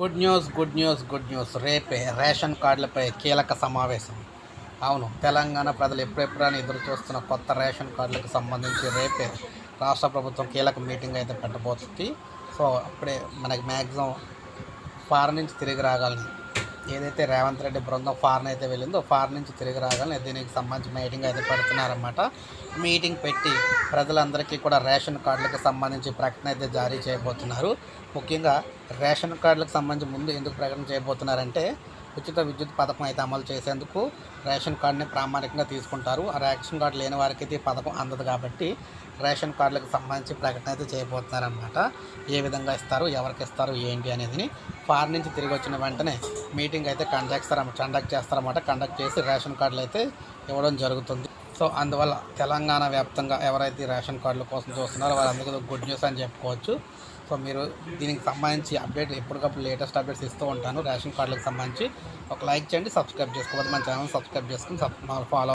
Good news good news good news రేపే ration కార్డులపై కీలక సమావేశం. అవును తెలంగాణ ప్రజలు ఎప్పుడెప్పుడని ఎదురు చూస్తున్న కొత్త రేషన్ కార్డులకు సంబంధించి రేపే రాష్ట్ర ప్రభుత్వం కీలక మీటింగ్ అయితే పెట్టబోతుంది. సో అప్పుడే మనకి మ్యాక్సిమం ఫారెన్ నుంచి తిరిగి రాగాలని ఏదైతే రేవంత్ రెడ్డి బృందం ఫారెన్ అయితే వెళ్ళిందో ఫారెన్ నుంచి తిరిగి రాగానే దీనికి సంబంధించి మీటింగ్ అయితే పెడుతున్నారన్నమాట. మీటింగ్ పెట్టి ప్రజలందరికీ కూడా రేషన్ కార్డులకు సంబంధించి ప్రకటన అయితే జారీ చేయబోతున్నారు. ముఖ్యంగా రేషన్ కార్డులకు సంబంధించి ముందు ఎందుకు ప్రకటన చేయబోతున్నారంటే ఉచిత విద్యుత్ పథకం అయితే అమలు చేసేందుకు రేషన్ కార్డుని ప్రామాణికంగా తీసుకుంటారు. ఆ రేషన్ కార్డు లేని వారికి అయితే ఈ పథకం అందదు కాబట్టి రేషన్ కార్డులకు సంబంధించి ప్రకటన అయితే చేయబోతున్నారనమాట ఏ విధంగా ఇస్తారు ఎవరికి ఇస్తారు ఏంటి అనేది ఫారెన్ నుంచి తిరిగి వచ్చిన వెంటనే మీటింగ్ అయితే కండక్ట్ చేస్తార కండక్ట్ చేస్తారన్నమాట. కండక్ట్ చేసి రేషన్ కార్డులు అయితే ఇవ్వడం జరుగుతుంది. సో అందువల్ల తెలంగాణ వ్యాప్తంగా ఎవరైతే రేషన్ కార్డుల కోసం చూస్తున్నారో వారందరికీ గుడ్ న్యూస్ అని చెప్పుకోవచ్చు. సో మీరు దీనికి సంబంధించి అప్డేట్ ఎప్పటికప్పుడు లేటెస్ట్ అప్డేట్స్ ఇస్తూ ఉంటాను. రేషన్ కార్డులకు సంబంధించి ఒక లైక్ చేయండి సబ్స్క్రైబ్ చేసుకోవద్దు మన ఛానల్ సబ్స్క్రైబ్ చేసుకుని ఫాలో